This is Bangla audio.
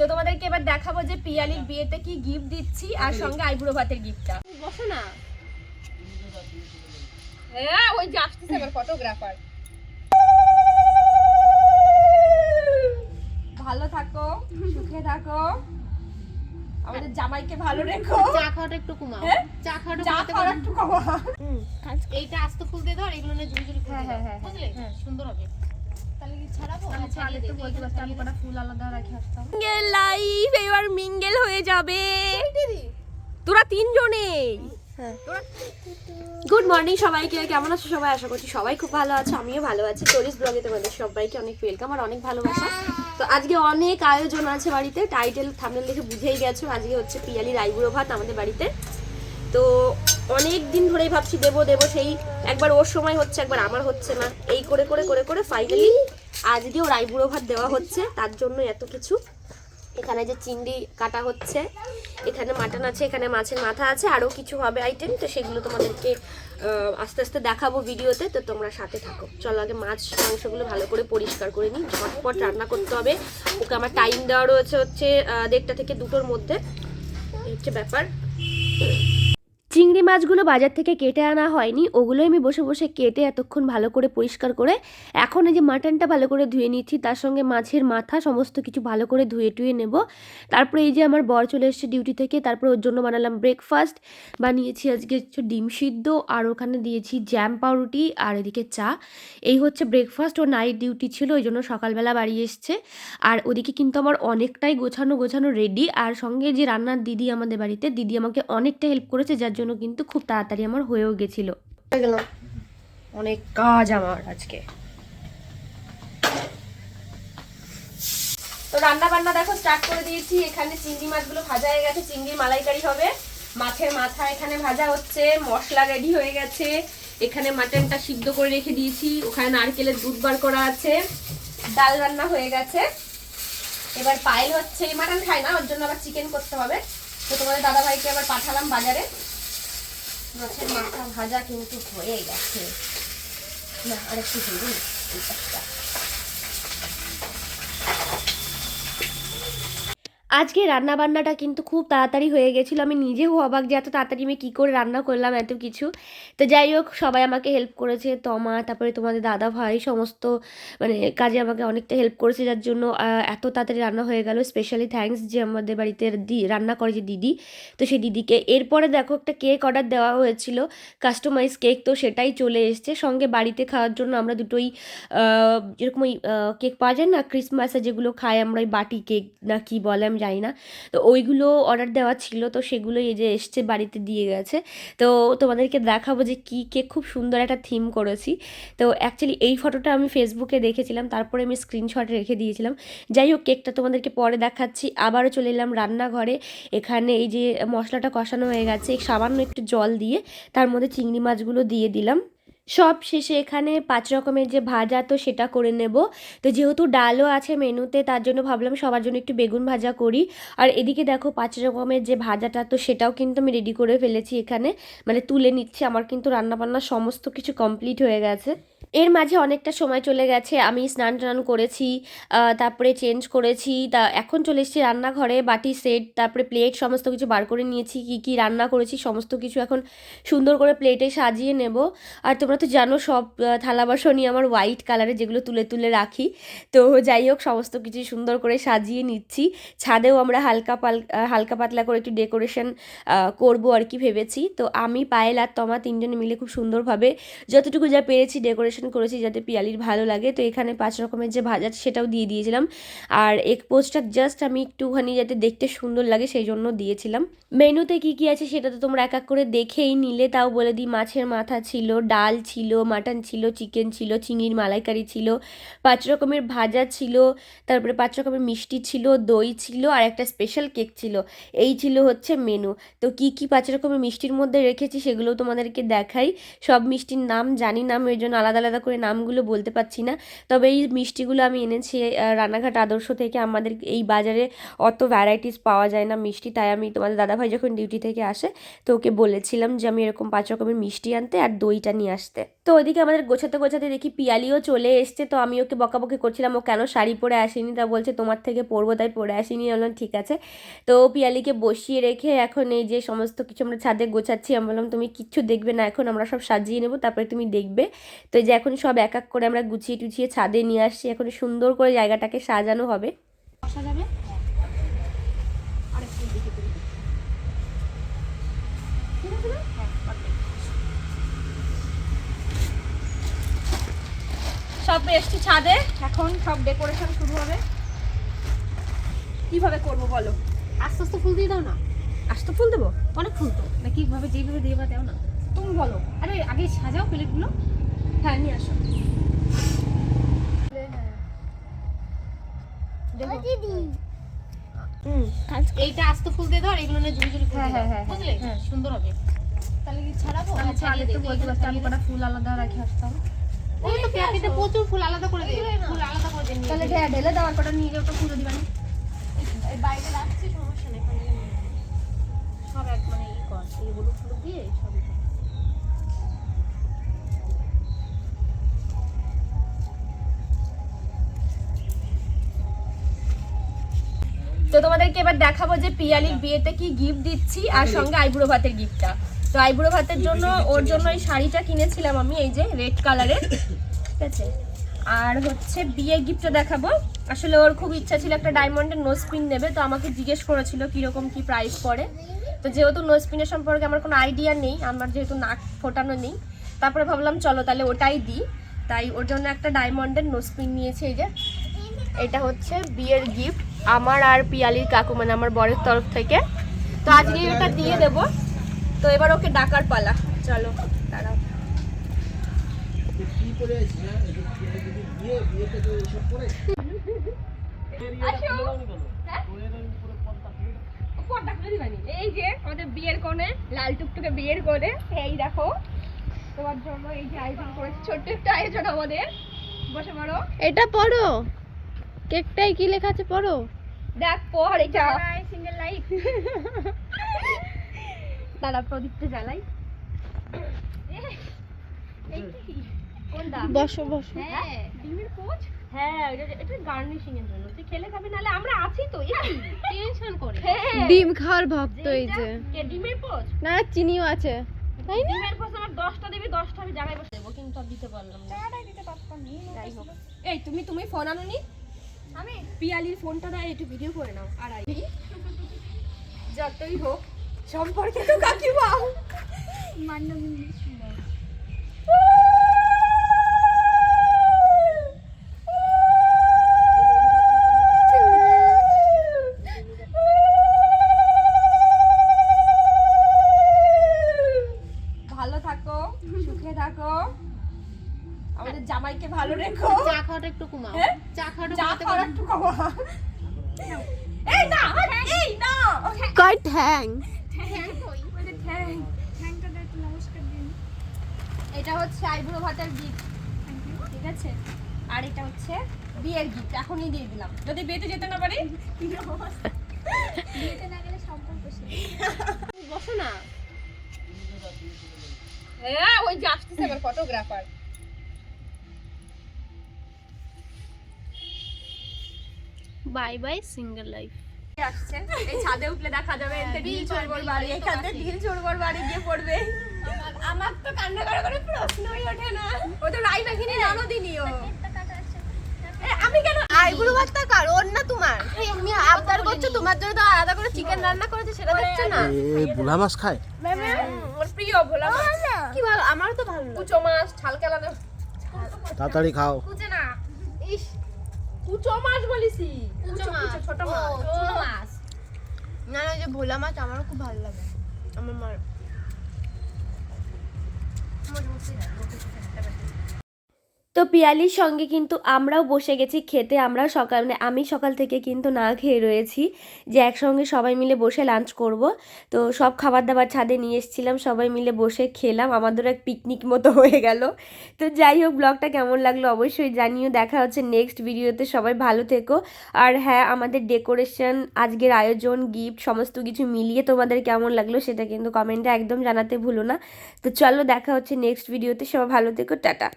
তো তোমাদেরকে এবার দেখাবো যে পিয়ালির বিয়েতে কি গিফট দিচ্ছি আর সঙ্গে আইবুড়ো ভাতের গিফটটা বসো না। হ্যাঁ ওই যে আসতেছে আমার ফটোগ্রাফার ভালো থাকো সুখে থাকো। আমাদের জামাইকে ভালো রেখো। চা খাওয়াটা একটু কমাও। হ্যাঁ? চা খাওয়াটা চা? একটু কমা এইটা আস্তে ফুল দিয়ে ধর এগুলো না ঝুড়ি ঝুড়ি হ্যাঁ, হ্যাঁ, হ্যাঁ, বুঝলে? হ্যাঁ। সুন্দর হবে। লাইফ এবার মিঙ্গেল হয়ে যাবে। তোরা তিনজনেই গুড মর্নিং সবাইকে কেমন আছো সবাই? আশা করছি সবাই খুব ভালো আছে আমিও ভালো আছি। টরিস ব্লগে তোমাদের সবাইকে অনেক ওয়েলকাম আর অনেক ভালোবাসা। তো আজকে অনেক আয়োজন আছে বাড়িতে টাইটেল থামনেল দেখে বুঝেই গেছো। আজকে হচ্ছে পিয়ালি আইবুড়ো ভাত আমাদের বাড়িতে। তো অনেক দিন ধরেই ভাবছি দেবো দেবো, সেই একবার ওর সময় হচ্ছে, একবার আমার হচ্ছে না। এই করে করে করে করে ফাইনালি আজকে ওর আইবুড়ো ভাত দেওয়া হচ্ছে, তার জন্য এত কিছু। এখানে যে চিংড়ি কাটা হচ্ছে, এখানে মাটন আছে, এখানে মাছের মাথা আছে, আরও কিছু হবে আইটেম তো সেগুলো তোমাদেরকে আস্তে আস্তে দেখাবো ভিডিওতে, তো তোমরা সাথে থাকো। চলো আগে মাছ, মাংসগুলো ভালো করে পরিষ্কার করে নিই, ঝটপট রান্না করতে হবে। ওকে, আমার টাইম দেওয়া রয়েছে হচ্ছে দেড়টা থেকে দুটোর মধ্যে। হচ্ছে ব্যাপার। চিংড়ি মাছগুলো বাজার থেকে কেটে আনা হয়নি, ওগুলোই আমি বসে বসে কেটে এতক্ষণ ভালো করে পরিষ্কার করে এখন এই যে মাটনটা ভালো করে ধুয়ে নিচ্ছি, তার সঙ্গে মাছের মাথা সমস্ত কিছু ভালো করে ধুয়ে টুয়ে নেব। তারপরে এই যে আমার বর চলে এসেছে ডিউটি থেকে, তারপর ওর জন্য বানালাম ব্রেকফাস্ট বানিয়েছি আজকে হচ্ছে ডিম সিদ্ধ, আর ওখানে দিয়েছি জ্যাম পাউরুটি, আর এদিকে চা। এই হচ্ছে ব্রেকফাস্ট ও নাইট ডিউটি ছিল, ওই জন্য সকালবেলা বাড়ি এসছে। আর ওদিকে কিন্তু আমার অনেকটাই গোছানো গোছানো রেডি আর সঙ্গে যে রান্নার দিদি আমাদের বাড়িতে, দিদি আমাকে অনেকটা হেল্প করেছে, যার জন্য কিন্তু খুব তাড়াতাড়ি আমার হয়েও গেছিল। অনেক কাজ আমার আজকে। তো রান্না বান্না দেখো স্টার্ট করে দিয়েছি। এখানে চিংড়ি মাছগুলো ভাজা হয়ে গেছে, চিংড়ির মালাইকারি হবে। মাছের মাথা এখানে ভাজা হচ্ছে, মশলা রেডি হয়ে গেছে। এখানে মাটনটা সিদ্ধ করে রেখে দিয়েছি। ওখানে নারকেলের দুধ বার করা আছে। ডাল রান্না হয়ে গেছে। এবার পায়েল হচ্ছে মাটন খায় না, ওর জন্য আবার চিকেন করতে হবে। তো তোমাদের দাদা ভাইকে আবার পাঠালাম বাজারে। মাছের মাথা ভাজা কিন্তু হয়ে গেছে। না আরেকটু হইনি এই পাশটা। আজকে রান্না বান্নাটা কিন্তু খুব তাড়াতাড়ি হয়ে গেছিল। আমি নিজেও অবাক যে এত তাড়াতাড়ি আমি কী করে রান্না করলাম এত কিছু। তো যাই হোক সবাই আমাকে হেল্প করেছে তমা তারপরে তোমাদের দাদা ভাই সমস্ত মানে কাজে আমাকে অনেকটা হেল্প করেছে যার জন্য এত তাড়াতাড়ি রান্না হয়ে গেল। স্পেশালি থ্যাঙ্কস যে আমাদের বাড়িতে দি রান্না করে যে দিদি। তো সেই দিদিকে এরপরে দেখো একটা কেক অর্ডার দেওয়া হয়েছিল কাস্টমাইজ কেক তো সেটাই চলে এসছে। সঙ্গে বাড়িতে খাওয়ার জন্য আমরা দুটোই আহ, যেরকম ওই কেক পাওয়া যায় না ক্রিসমাসে যেগুলো খাই আমরা ওই বাটি কেক না কি বলে আমি জানি না। তো ওইগুলো অর্ডার দেওয়া ছিল, তো সেগুলো এই যে এসছে, বাড়িতে দিয়ে গেছে। তো তোমাদেরকে দেখাবো যে কী কেক খুব সুন্দর একটা থিম করেছি। তো অ্যাকচুয়ালি এই ফটোটা আমি ফেসবুকে দেখেছিলাম, তারপরে আমি স্ক্রিনশট রেখে দিয়েছিলাম। যাই হোক কেকটা তোমাদেরকে পরে দেখাচ্ছি। আবারও চলে এলাম রান্নাঘরে। এখানে এই যে মশলাটা কষানো হয়ে গেছে সামান্য একটু জল দিয়ে তার মধ্যে চিংড়ি মাছগুলো দিয়ে দিলাম। সব শেষে এখানে পাঁচ রকমের যে ভাজা, তো সেটা করে নেব। তো যেহেতু ডালও আছে মেনুতে, তার জন্য ভাবলাম সবার জন্য একটু বেগুন ভাজা করি। আর এদিকে দেখো পাঁচ রকমের যে ভাজাটা, তো সেটাও কিন্তু আমি রেডি করে ফেলেছি এখানে। মানে তুলে নিচ্ছি, আমার কিন্তু রান্নাবান্না সমস্ত কিছু কমপ্লিট হয়ে গেছে। এর মাঝে অনেকটা সময় চলে গেছে, আমি স্নান টান করেছি তারপরে চেঞ্জ করেছি, তা এখন চলে এসেছি রান্নাঘরে, বাটি সেট তারপরে প্লেট সমস্ত কিছু বার করে নিয়েছি, কি কি রান্না করেছি, সমস্ত কিছু এখন সুন্দর করে প্লেটে সাজিয়ে নেব। আর তোমরা তো জানো, সব থালা বাসনই আমার হোয়াইট কালারে যেগুলো তুলে তুলে রাখি। তো যাই হোক, সমস্ত কিছু সুন্দর করে সাজিয়ে নিচ্ছি। ছাদেও আমরা হালকা পাল হালকা পাতলা করে একটু ডেকোরেশন করব আর কি ভেবেছি। তো আমি, পায়েল আর তমা তিনজনে মিলে খুব সুন্দরভাবে যতটুকু যা পেরেছি ডেকোরেশন করেছি যাতে পিয়ালির ভালো লাগে। তো এখানে পাঁচ রকমের যে ভাজা সেটাও দিয়ে দিয়েছিলাম। আর এক পোস্টটা জাস্ট আমি একটুখানি যাতে দেখতে সুন্দর লাগে সেই জন্য দিয়েছিলাম। মেনুতে কি কি আছে সেটা তো তোমরা এক এক করে দেখেই নিলে, তাও বলে দিই মাছের মাথা ছিল, ডাল ছিল মাটন ছিল চিকেন ছিল, চিংড়ির মালাইকারি ছিল, পাঁচ রকমের ভাজা ছিল, তারপরে পাঁচ রকমের মিষ্টি ছিল, দই ছিল, আর একটা স্পেশাল কেক ছিল। এই ছিল হচ্ছে মেনু তো কি কি পাঁচ রকমের মিষ্টির মধ্যে রেখেছি সেগুলোও তোমাদেরকে দেখাই। সব মিষ্টির নাম জানি না, আমি ওই জন্য আলাদা আলাদা করে নামগুলো বলতে পারছি না। তবে এই মিষ্টিগুলো আমি এনেছি রানাঘাট আদর্শ থেকে। আমাদের এই বাজারে অত ভ্যারাইটিস পাওয়া যায় না মিষ্টি, তাই আমি তোমাদের দাদাভাই যখন ডিউটি থেকে আসে, তো ওকে বলেছিলাম যে আমি এরকম পাঁচ রকমের মিষ্টি আনতে আর দইটা নিয়ে আসতে। আসতে। তো ওইদিকে আমাদের গোছাতে গোছাতে দেখি পিয়ালিও চলে এসছে, তো আমি ওকে বকাবকি করছিলাম, ও কেন শাড়ি পরে আসেনি? তা বলছে, তোমার থেকে পরবো, তাই পরে আসিনি। বললাম, ঠিক আছে। তো পিয়ালিকে বসিয়ে রেখে এখন এই যে সমস্ত কিছু আমরা ছাদে গোছাচ্ছি, আমি বললাম, তুমি কিচ্ছু দেখবে না, এখন আমরা সব সাজিয়ে নেব, তারপরে তুমি দেখবে। তো এই যে এখন সব এক এক করে আমরা গুছিয়ে টুছিয়ে ছাদে নিয়ে আসছি, এখন সুন্দর করে জায়গাটাকে সাজানো হবে। বসা যাবে সব এসছি ছাদে। এখন সব ডেকোরেশন শুরু হবে। কীভাবে করব বলো? আস্তে আস্তে ফুল দিয়ে দাও না। আজ তো ফুল দেবো। অনেক ফুল তো। না কীভাবে যেভাবে দিয়ে বা দাও না। তুমি বলো। আরে আগে সাজাও প্লেটগুলো। হ্যাঁ নিয়ে আসো। এইটা আস্তে ফুল দিয়ে দাও আর এগুলো না ঝুড়ি ঝুড়ি ফুল হ্যাঁ, হ্যাঁ, হ্যাঁ, বুঝলে? হ্যাঁ। সুন্দর হবে তাহলে কি ছাড়াবো? আমি বলতে পারছি আমি কটা ফুল আলাদা রাখি আসতাম ওই তো প্যাকেটে প্রচুর ফুল আলাদা করে দে। ফুল আলাদা করে দে। তাহলে ঢেলে ঢেলে দেওয়ার কটা নিয়ে যাও তো পুজো দিবানি। এই বাইরে রাখছি সমস্যা নেই ওখানে নিয়ে নে। সব এক মানে ই কর এই হলুদ ফুল দিয়ে সবই তো তোমাদেরকে এবার দেখাবো যে পিয়ালির বিয়েতে কি গিফট দিচ্ছি আর সঙ্গে আইবুড়ো ভাতের গিফটটা তো ভাতের জন্য, ওর জন্য এই শাড়িটা কিনেছিলাম আমি, এই যে রেড কালারের ঠিক আছে? আর হচ্ছে বিয়ে গিফটটা দেখাবো। আসলে ওর খুব ইচ্ছা ছিল একটা ডায়মন্ডের নোজ পিন নেবে, তো আমাকে জিজ্ঞেস করেছিল কীরকম কি প্রাইস পড়ে। তো যেহেতু নোজ পিনের সম্পর্কে আমার কোনো আইডিয়া নেই, আমার যেহেতু নাক ফোটানো নেই, তারপরে ভাবলাম চলো তাহলে ওটাই দিই। তাই ওর জন্য একটা ডায়মন্ডের নোজ পিন নিয়েছি, এই যে। এটা হচ্ছে বিয়ের গিফট আমার আর পিয়ালির কাকু মানে আমার বরের তরফ থেকে। তো আজকে এটা দিয়ে দেব। তো এবার ওকে ডাকার পালা। চলো দাঁড়াও। এই যে আমাদের বিয়ের কোণে লাল টুকটুকে বিয়ের কোণে এই দেখো। তোমার জন্য এই যে আয়োজন করেছি ছোট্ট একটা আয়োজন আমাদের। বসে পড়ো। এটা পড়ো। কেকটাই কি লেখা আছে? পড়ো। দেখ পর এটা। সিঙ্গেল লাইট দাঁড়া প্রদীপটা জ্বালাই। এই বসো বসো। হ্যাঁ। ডিমের পোচ হ্যাঁ এটা এটা গার্নিশিং এর জন্য। তুই খেলে খাবি নালে আমরা আছি তো টেনশন করে। হ্যাঁ। ডিম খাওয়ার ভক্ত এই যে। ডিমের পোচ না চিনিও আছে। তাই না? ডিমের পোচ আমার দশটা দিবি দশটা আমি জায়গায় বসে দেবো কিন্তু দিতে পারলাম না। যাই হোক। এই তুমি তুমি ফোন আনোনি? আমি? পিয়ালির ফোনটা না একটু ভিডিও করে নাও আর আই। যতই হোক সম্পর্কে তো কাকিমা। ভালো থাকো সুখে থাকো। আমাদের জামাইকে ভালো রেখো। চা খাওয়াটা একটু কমাও। হ্যাঁ? চা খাওয়াটা চা একটু কমা এই না এই না। কয় ঠ্যাং। এটা হচ্ছে আইবুড়ো ভাতের গিফট ঠিক আছে? আর এটা হচ্ছে বিয়ের গিফট এখনই দিয়ে দিলাম। যদি বিয়েতে যেতে না পারি? বসো না। হ্যাঁ ওই যে আসতেছে আমার photographer bye bye single life আসছে। এই ছাদে উঠলে দেখা যাবে এতে ঢিল চড়বর বাড়ি এখান থেকে ঢিল চড়বর বাড়ি গিয়ে পড়বে। আমার তো কান্না করে করে প্রশ্নই ওঠে না। ও তো রাই মাখিনি জানো দিনিও আমি কেন আইবুড়ো ভাতটা কার? ওর না তোমার? তুমি আবদার করছ? তোমার জন্য তো আলাদা করে চিকেন রান্না করেছে সেটা দেখছ না? এ বুড়া মাছ খায়? ওর প্রিয় ভোলা মাছ। কি ভালো? আমারও তো ভালো কুচো মাছ ঝাল কেলানো তাড়াতাড়ি খাও। কুচে না। ইস। কুচো মাছ বলিসি কুচো কুচো ছোট মাছ। ছোট মাছ। না না ওই যে ভোলা মাছ আমারও খুব ভালো লাগে। আমার মার もしもしだい。তো পিয়ালির সঙ্গে কিন্তু আমরাও বসে গেছি খেতে, আমরাও সকাল মানে আমি সকাল থেকে কিন্তু না খেয়ে রয়েছি যে একসঙ্গে সবাই মিলে বসে লাঞ্চ করব। তো সব খাবার দাবার ছাদে নিয়ে এসেছিলাম, সবাই মিলে বসে খেলাম, আমাদেরও এক পিকনিক মতো হয়ে গেল। তো যাই হোক ব্লগটা কেমন লাগল অবশ্যই জানিও, দেখা হচ্ছে নেক্সট ভিডিওতে সবাই ভালো থেকো। আর হ্যাঁ আমাদের ডেকোরেশন আজকের আয়োজন গিফট সমস্ত কিছু মিলিয়ে তোমাদের কেমন লাগল সেটা কিন্তু কমেন্টে একদম জানাতে ভুলো না। তো চলো, দেখা হচ্ছে নেক্সট ভিডিওতে সবাই ভালো থেকো, টাটা।